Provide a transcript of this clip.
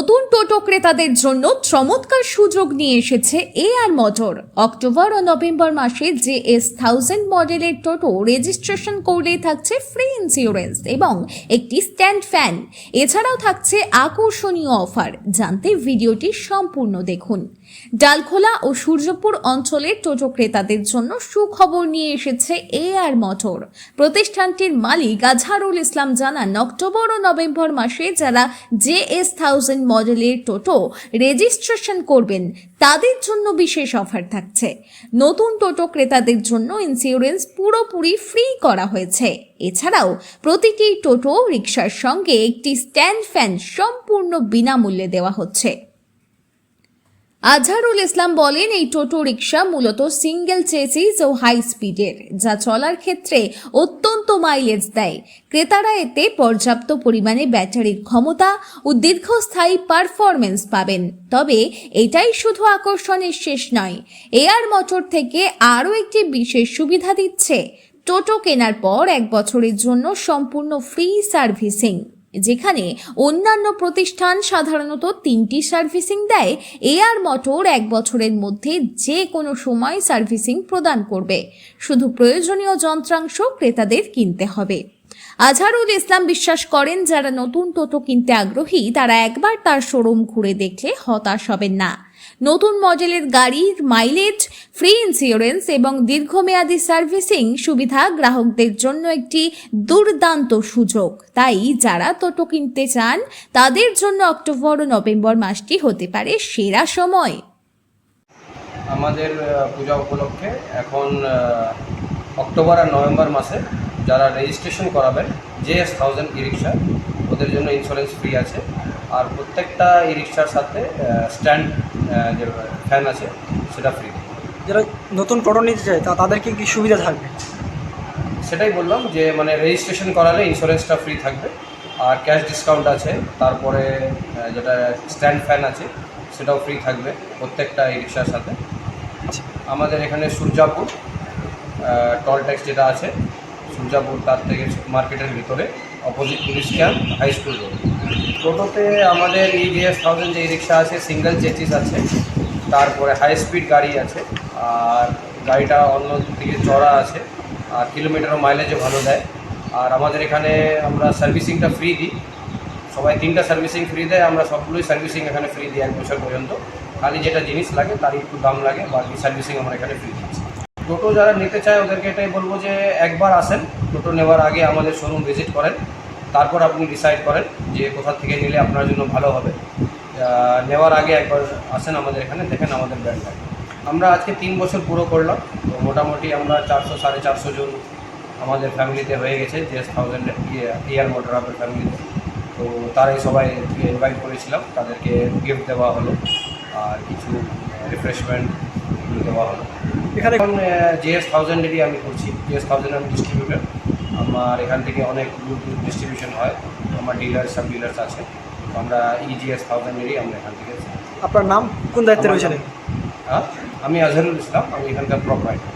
নতুন টোটো ক্রেতাদের জন্য চমৎকার সুযোগ নিয়ে এসেছে এ আর মোটর অক্টোবর ও নভেম্বর মাসে যে এস থাউজেন্ড মডেলের টোটো রেজিস্ট্রেশন করলেই থাকছে ফ্রি ইন্স্যুরেন্স এবং একটি স্ট্যান্ড ফ্যান এছাড়াও থাকছে আকর্ষণীয় অফার জানতে ভিডিওটি সম্পূর্ণ দেখুন। ডালখোলা ও সূর্যপুর অঞ্চলের টোটো ক্রেতাদের জন্য সুখবর নিয়ে এসেছে এ আর মোটর প্রতিষ্ঠানটির মালিক আজহারুল ইসলাম জানান, অক্টোবর ও নভেম্বর মাসে যারা জে এস থাউজেন্ড মডেলের টোটো রেজিস্ট্রেশন করবেন, তাদের জন্য বিশেষ অফার থাকছে। নতুন টোটো ক্রেতাদের জন্য ইন্স্যুরেন্স পুরোপুরি ফ্রি করা হয়েছে। এছাড়াও প্রতিটি টোটো রিক্সার সঙ্গে একটি স্ট্যান্ড ফ্যান সম্পূর্ণ বিনামূল্যে দেওয়া হচ্ছে। আজহারুল ইসলাম বলেন, এই টোটো রিক্সা মূলত সিঙ্গেল চেসিস ও হাই স্পিডের, যা চলার ক্ষেত্রে অত্যন্ত মাইলেজ দেয়। ক্রেতারা এতে পর্যাপ্ত পরিমাণে ব্যাটারির ক্ষমতা ও দীর্ঘস্থায়ী পারফরমেন্স পাবেন। তবে এটাই শুধু আকর্ষণের শেষ নয়, এয়ার মোটর থেকে আরও একটি বিশেষ সুবিধা দিচ্ছে। টোটো কেনার পর এক বছরের জন্য সম্পূর্ণ ফ্রি সার্ভিসিং। যেখানে অন্যান্য প্রতিষ্ঠান সাধারণত তিনটি সার্ভিসিং দেয়। এয়ার মোটর এক বছরের মধ্যে যে কোনো সময় সার্ভিসিং প্রদান করবে। শুধু প্রয়োজনীয় যন্ত্রাংশ ক্রেতাদের কিনতে হবে। আজহারুল ইসলাম বিশ্বাস করেন, যারা নতুন টোটো কিনতে আগ্রহী, তারা একবার তার শোরুম ঘুরে দেখলে হতাশ হবেন না। নতুন মডেলের গাড়ির মাইলেজ ফ্রি ইন্স্যুরেন্স এবং দীর্ঘমেয়াদী সার্ভিসিং সুবিধা গ্রাহকদের জন্য একটি দুর্দান্ত সুযোগ। তাই যারা টোটো কিনতে চান, তাদের জন্য অক্টোবর ও নভেম্বর মাসটি হতে পারে সেরা সময়। আমাদের পূজা উপলক্ষে এখন অক্টোবর আর নভেম্বর মাসে যারা রেজিস্ট্রেশন করাবেন জেএস থাউজেন্ড ই রিক্সা ওদের জন্য ইন্স্যুরেন্স ফ্রি আছে। আর প্রত্যেকটা ই রিক্সার সাথে স্ট্যান্ড যে ফ্যান আছে সেটা ফ্রি যারা নতুন টোটো নিতে চায় তা তাদেরকে কি সুবিধা থাকবে? সেটাই বললাম যে মানে রেজিস্ট্রেশন করালে ইন্স্যুরেন্সটা ফ্রি থাকবে। আর ক্যাশ ডিসকাউন্ট আছে তারপরে যেটা স্ট্যান্ড ফ্যান আছে সেটাও ফ্রি থাকবে প্রত্যেকটা ই রিক্সার সাথে। আমাদের এখানে সূর্যাপুর টল ট্যাক্স যেটা আছে সূর্যাপুর তার থেকে মার্কেটের ভিতরে opposite police camp high school road টোটোতে আমাদের ইভিএস থাউজেন্ড যে রিক্সা আছে সিঙ্গেল চেচিস আছে, তারপরে হাই স্পিড গাড়ি আছে, আর গাড়িটা অন্য দিকে চড়া আছে, আর কিলোমিটারও মাইলেজও ভালো দেয়। আর আমাদের এখানে আমরা সার্ভিসিংটা ফ্রি দিই। সবাই তিনটা সার্ভিসিং ফ্রি দেয়, আমরা সবগুলোই সার্ভিসিং এখানে ফ্রি দিই এক বছর পর্যন্ত। খালি যেটা জিনিস লাগে, তারই একটু দাম লাগে, বাকি সার্ভিসিং আমরা এখানে ফ্রি দিচ্ছি। টোটো যারা নিতে চায়, ওদেরকে এটাই বলব যে, একবার আসেন। টোটো নেওয়ার আগে আমাদের শোরুম ভিজিট করেন। তারপর আপনি ডিসাইড করেন যে কোথা থেকে নিলে আপনার জন্য ভালো হবে। নেওয়ার আগে একবার আসেন আমাদের এখানে, দেখেন আমাদের ব্র্যান্ডটা আমরা আজকে তিন বছর পুরো করলাম, তো মোটামুটি আমরা চারশো, সাড়ে চারশো জন আমাদের ফ্যামিলিতে হয়ে গেছে জেস থাউজেন্ড ইয়ার মোটর আপের ফ্যামিলিতে তো তারাই সবাই ইনভাইট করেছিলাম, তাদেরকে গিফট দেওয়া হলো, আর কিছু রিফ্রেশমেন্ট দেওয়া হলো। এখানে এখন জিএস থাউজেন্ডেরই আমি করছি জিএস থাউজেন্ড আমি ডিস্ট্রিবিউটার আমার এখান থেকে অনেক ডিস্ট্রিবিউশন হয়। আমার ডিলার সাব ডিলার্স আছে। তো আমরা ইজিএস থাউজেন্ডেরই আমরা এখান থেকে। আপনার নাম? কোন দায়িত্বে রয়েছেন হ্যাঁ? আমি আজহারুল ইসলাম আমি এখানকার প্রপাইটার